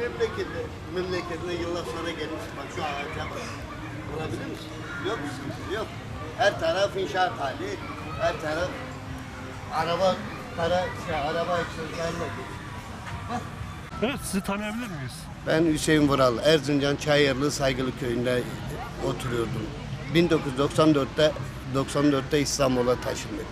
memlekete, memleketine yıllar sonra gelmiş. Bak şu ağaca bak. Olabilir misin? Yok musun? Yok. Her taraf inşaat hali, her taraf araba, para, şey, araba içerisinde. Evet, sizi tanıyabilir miyiz? Ben Hüseyin Vural, Erzincan Çayırlı Saygılı Köyü'nde oturuyordum. 1994'te 94'te İstanbul'a taşındık.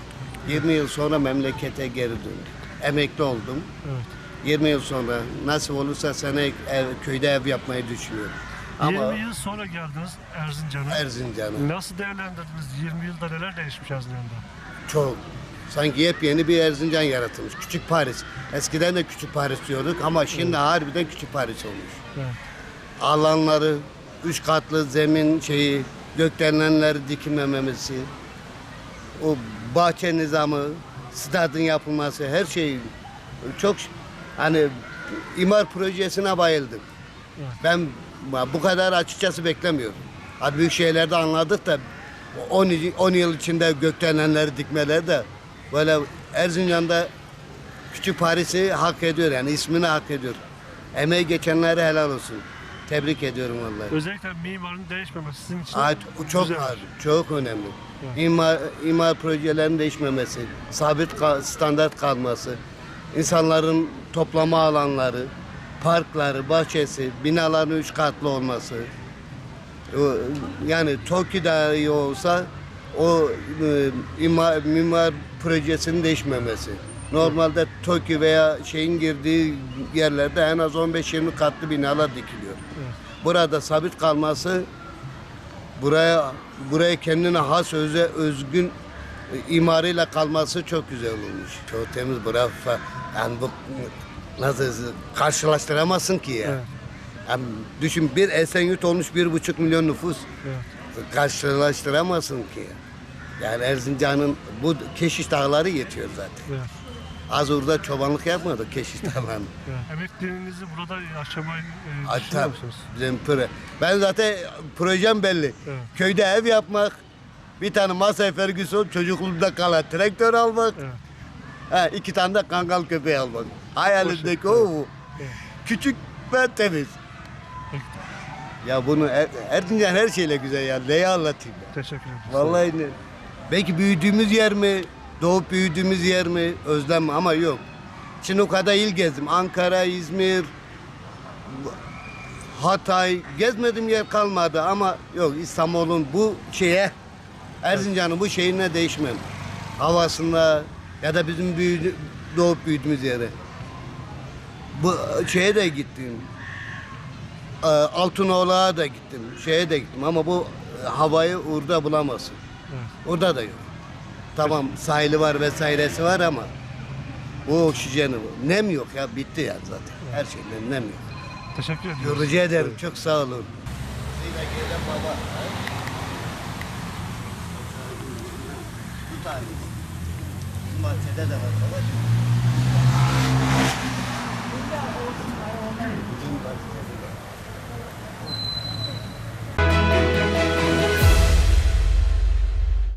20 yıl sonra memlekete geri döndük. Emekli oldum. Evet. 20 yıl sonra nasip olursa sene ev, köyde ev yapmayı düşünüyorum. Ama 20 yıl sonra geldiniz Erzincan'a. Erzincan'ı Nasıl değerlendirdiniz? 20 yılda neler değişmiş Erzincan'da? çok sanki yepyeni bir Erzincan yaratılmış. Küçük Paris. Eskiden de Küçük Paris diyorduk ama şimdi harbiden Küçük Paris olmuş. Evet. alanları, üç katlı zemin şeyi, gökdelenler dikilmemesi, o bahçe nizamı, stadın yapılması, her şey çok hani imar projesine bayıldım. Ben bu kadar açıkçası beklemiyorum. Hadi büyük şeylerde anladık da 10, 10 yıl içinde gökdelenleri dikmeleri de böyle Erzincan'da Küçük Paris'i hak ediyor yani ismini hak ediyor. Emeği geçenlere helal olsun. Tebrik ediyorum vallahi. Özellikle mimarın değişmemesi sizin için bu çok güzel. çok önemli. Evet. İmar, imar projelerinin değişmemesi, sabit ka- standart kalması, insanların toplama alanları, parkları, bahçesi, binaların üç katlı olması. Yani TOKİ dahi olsa o e, imar, mimar projesinin değişmemesi. Normalde TOKİ veya şeyin girdiği yerlerde en az 15-20 katlı binalar dikiliyor. Evet. Burada sabit kalması buraya buraya kendine has öze özgün imarıyla kalması çok güzel olmuş. Çok temiz bura fa- yani bu nasıl karşılaştıramazsın ki ya. Evet. Yani düşün bir Esenyurt olmuş bir buçuk milyon nüfus Evet. karşılaştıramazsın ki. Yani Erzincan'ın bu Keşiş Dağları yetiyor zaten. Evet. Az orada çobanlık yapmadık Keşiş Dağları'nda. evet. Emekliliğinizi burada yaşamayı e, düşünüyor musunuz? Bizim. Ben zaten projem belli. Evet. Köyde ev yapmak, bir tane Masai Ferguson çocukluğumda kalan traktör almak, Evet. ha, iki tane de kangal köpeği almak. Hayalindeki o. Evet. Küçük ve temiz. Ya bunu Er- Erzincan her şeyle güzel ya. Neyi anlatayım ya? Teşekkür ederim. Vallahi ne? Belki büyüdüğümüz yer mi? Doğup büyüdüğümüz yer mi? Özlem ama yok. Şimdi o kadar il gezdim. Ankara, İzmir, Hatay. Gezmedim yer kalmadı ama yok İstanbul'un bu şeye Erzincan'ın bu şeyine değişmem. Havasında ya da bizim büyüdü, doğup büyüdüğümüz yere. Bu şeye de gittim. Ee, Altınoğlu'na da gittim. Şeye de gittim ama bu e, havayı orada bulamazsın. Orada da yok. Tamam sahili var vesairesi var ama bu oksijeni nem yok ya bitti ya zaten. Her şeyden nem yok. Teşekkür ediyorum. Rica ederim çok sağ olun. baba. tane. Bizim bahçede de var babacığım. Burada orada var onlar. Bizim bahçede.